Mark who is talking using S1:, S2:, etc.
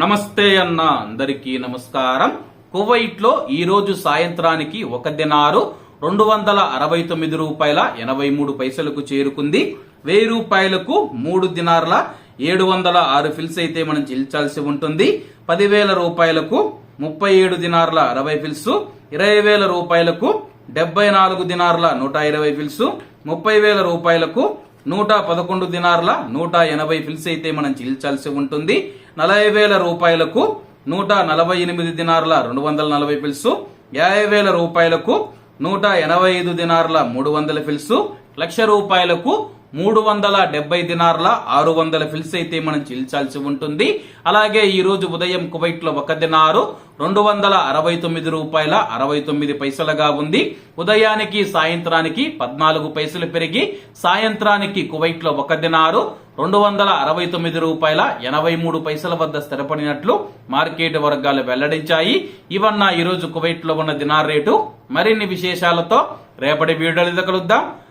S1: నమస్తే అన్న అందరికీ నమస్కారం. కువైట్లో ఈ రోజు సాయంత్రానికి ఒక దినారు రెండు వందల అరవై తొమ్మిది రూపాయల ఎనభై మూడు పైసలకు చేరుకుంది. వెయ్యి రూపాయలకు మూడు దినార్ల ఏడు వందల ఆరు ఫిల్స్ అయితే మనం చెల్లించాల్సి ఉంటుంది. పదివేల రూపాయలకు ముప్పై ఏడు దినార్ల అరవై ఫిల్స్ ఇరవై వేల రూపాయలకు డెబ్బై నాలుగు దినార్ల నూట ఇరవై ఫిల్స్ ముప్పై వేల రూపాయలకు నూట పదకొండు దినార్ల నూట ఎనభై ఫిల్స్ అయితే మనం చెల్లించాల్సి ఉంటుంది. నలభై వేల రూపాయలకు నూట నలభై ఎనిమిది దినార్ల రెండు వందల నలభై ఫిల్స్. యాభై వేల రూపాయలకు నూట ఎనభై ఐదు దినార్ల మూడు వందల ఫిల్స్. లక్ష రూపాయలకు మూడు వందల డెబ్బై దినార్ల ఆరు వందల ఫిల్స్ అయితే మనం చెల్లించాల్సి ఉంటుంది. అలాగే ఈ రోజు ఉదయం కువైట్లో ఒక దినారు రెండు వందల అరవై తొమ్మిది రూపాయల అరవై తొమ్మిది పైసలుగా ఉంది. ఉదయానికి సాయంత్రానికి పద్నాలుగు పైసలు పెరిగి సాయంత్రానికి కువైట్లో ఒక దినారు రెండు వందల అరవై తొమ్మిది రూపాయల ఎనభై మూడు పైసల వద్ద స్థిరపడినట్లు మార్కెట్ వర్గాలు వెల్లడించాయి. ఇవన్న ఈ రోజు కువైట్లో ఉన్న దినార్ రేటు. మరిన్ని విశేషాలతో రేపటి వీడియోలు కలుద్దాం